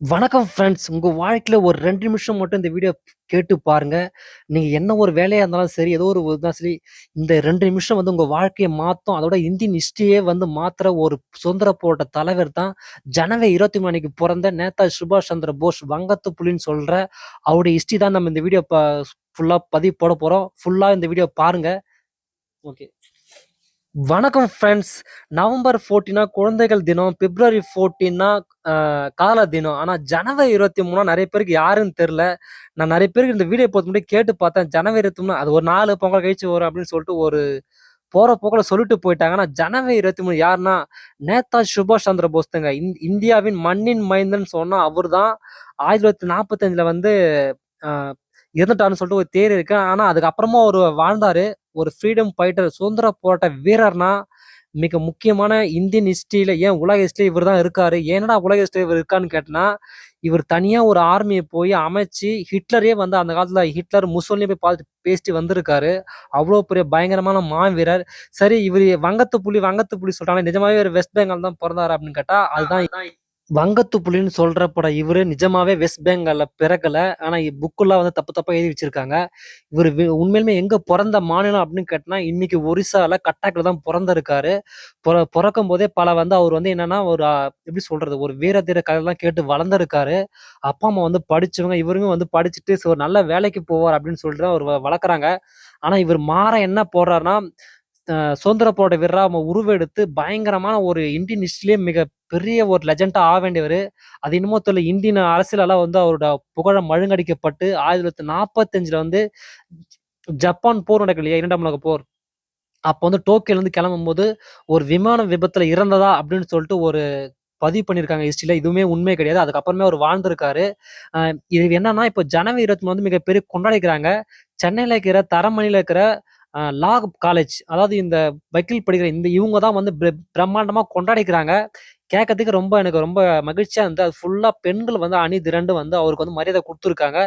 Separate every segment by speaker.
Speaker 1: வணக்கம் ஃப்ரெண்ட்ஸ். உங்கள் வாழ்க்கையில் ஒரு ரெண்டு நிமிஷம் மட்டும் இந்த வீடியோ கேட்டு பாருங்க. நீங்கள் என்ன ஒரு வேலையாக இருந்தாலும் சரி, ஏதோ ஒரு இருந்தாலும் சரி, இந்த ரெண்டு நிமிஷம் வந்து உங்கள் வாழ்க்கையை மாற்றும் அதோட இந்தியன் ஹிஸ்ட்ரியே வந்து மாத்திர ஒரு சுதந்திர போட்ட தலைவர் தான் ஜனவரி 23 அன்னைக்கு பிறந்த நேதாஜி சுபாஷ் சந்திர போஸ். வங்கத்து புலின்னு சொல்கிற அவருடைய ஹிஸ்ட்ரி தான் நம்ம இந்த வீடியோ ப ஃபுல்லாக பதிவு போட போகிறோம் ஃபுல்லாக இந்த வீடியோ பாருங்கள் ஓகே. வணக்கம் ஃப்ரெண்ட்ஸ். நவம்பர் 14னா குழந்தைகள் தினம். பிப்ரவரி 14னா கால தினம். ஆனால் ஜனவரி இருபத்தி மூணா நிறைய பேருக்கு யாருன்னு தெரில நான் நிறைய பேருக்கு இந்த வீடியோ பொறுத்த முன்னாடி கேட்டு பார்த்தேன். ஜனவரி 23 அது ஒரு நாலு பொங்கல் கழிச்சு வரும் அப்படின்னு சொல்லிட்டு ஒரு போற போக்கில் சொல்லிட்டு போயிட்டாங்க. ஆனால் ஜனவரி 23 யாருன்னா, நேதா சுபாஷ் சந்திர போஸ்துங்க இந் இந்தியாவின் மண்ணின் மைந்தன் சொன்னா அவர்தான். 1945ல வந்து இருந்துட்டான்னு சொல்லிட்டு ஒரு தேர் இருக்கு. ஆனா அதுக்கப்புறமா ஒரு வாழ்ந்தாரு. ஒரு ஃப்ரீடம் ஃபைட்டர் சுதந்திர போராட்ட வீரர்னா, மிக முக்கியமான இந்தியன் ஹிஸ்டரியில ஏன் உலக ஹிஸ்டரி இவர் தான் இருக்காரு. ஏன்னா உலக ஹிஸ்டரி இவர் இருக்கான்னு கேட்டனா இவர் தனியா ஒரு ஆர்மியை போய் அமைச்சு ஹிட்லரே வந்து அந்த காலத்துல ஹிட்லர், முசோலியும் போய் பார்த்துட்டு பேசிட்டு வந்திருக்காரு. அவ்வளோ பெரிய பயங்கரமான மாவீரர். சரி இவர் வங்கத்து புலி, வங்கத்து புலி சொல்றாங்க. நிஜமாவே இவர் வெஸ்ட் பெங்கால் தான் பிறந்தாரு அப்படின்னு கேட்டா, அதுதான் வங்கத்து புலின்னு சொல்றப்பட இவரு நிஜமாவே வெஸ்ட் பெங்கால்ல பிறக்கல. ஆனா புக்குலாம் வந்து தப்பு தப்பா எழுதி வச்சிருக்காங்க. இவர் உண்மையிலுமே எங்க பிறந்த மாநிலம் அப்படின்னு கேட்டனா, இன்னைக்கு ஒரிசால கட்டாக்ல தான் பிறந்திருக்காரு பிறக்கும் போதே பல வந்து அவர் வந்து என்னன்னா, ஒரு எப்படி சொல்றது? ஒரு வீர தீர கதைலாம் கேட்டு வளர்ந்திருக்காரு. அப்பா, அம்மா வந்து படிச்சவங்க. இவருங்க வந்து படிச்சுட்டு ஒரு நல்ல வேலைக்கு போவார் அப்படின்னு சொல்லிட்டு தான் வளர்க்குறாங்க. ஆனா இவர் மாற என்ன போடுறாருன்னா, சுதந்திர போராட்ட வீரரா உருவெடுத்து பயங்கரமான ஒரு இந்தியன் ஹிஸ்ட்ரிலேயே மிக பெரிய ஒரு லெஜெண்டா ஆக வேண்டியவர் அது இன்னமும் தெரியல இந்தியன் அரசியலெல்லாம் வந்து அவரோட புகழ மழுங்கடிக்கப்பட்டு 1945ல வந்து ஜப்பான் போர் நடக்கல இல்லையா? இரண்டாம் உலக போர். அப்போ வந்து டோக்கியோலேருந்து கிளம்பும்போது, ஒரு விமான விபத்துல இறந்ததா அப்படின்னு சொல்லிட்டு ஒரு பதிவு பண்ணியிருக்காங்க ஹிஸ்ட்ரியில் இதுவுமே உண்மை கிடையாது. அதுக்கப்புறமே அவர் வாழ்ந்திருக்காரு. இது என்னன்னா, இப்போ ஜனவரி 23 வந்து மிகப்பெரிய கொண்டாடிக்கிறாங்க. சென்னையில் இருக்கிற தரமணியில் இருக்கிற லா காலேஜ் அதாவது இந்த வக்கீல் படிக்கிற இந்த இவங்க தான் வந்து பிர கொண்டாடிக்கிறாங்க. கேட்கறதுக்கு ரொம்ப எனக்கு ரொம்ப மகிழ்ச்சியாக இருந்தது. அது ஃபுல்லாக பெண்கள் வந்து அணி திரண்டு வந்து அவருக்கு வந்து மரியாதை கொடுத்துருக்காங்க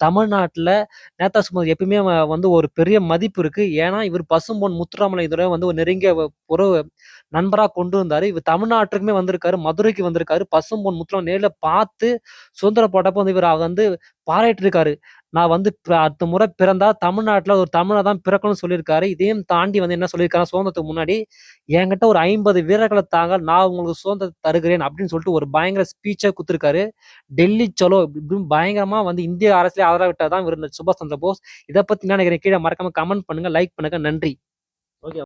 Speaker 1: தமிழ்நாட்டில் நேதா சுமதி எப்பயுமே வந்து ஒரு பெரிய மதிப்பு இருக்குது ஏன்னா, இவர் பசும்பொன் முத்துராமலை இதோட வந்து ஒரு நெருங்கிய ஒரு நண்பராக கொண்டு வந்தார் இவர் தமிழ்நாட்டுக்குமே வந்திருக்காரு. மதுரைக்கு வந்திருக்காரு. பசும்பொன் முத்துராமலை நேரில் பார்த்து சுதந்திர போட்டப்போ வந்து இவர் வந்து பாராட்டிருக்காரு நான் வந்து ப அடுத்த முறை பிறந்தா தமிழ்நாட்டில் ஒரு தமிழை தான் பிறக்கணும்னு சொல்லியிருக்காரு. இதையும் தாண்டி வந்து என்ன சொல்லியிருக்காரு சுதந்திரத்துக்கு முன்னாடி, என்கிட்ட ஒரு ஐம்பது வீரர்களை தாங்க. நான் உங்களுக்கு சுதந்திரத்தை தருகிறேன் அப்படின்னு சொல்லிட்டு ஒரு பயங்கர ஸ்பீச்சை கொடுத்துருக்காரு டெல்லி சலோ இப்படின்னு பயங்கரமாக வந்து இந்திய அரசியலே அலற விட்டவர் தான் இவரு சுபாஷ் சந்திர போஸ். இதை பற்றி நான் கீழே மறக்காம கமெண்ட் பண்ணுங்க. லைக் பண்ணுங்க. நன்றி.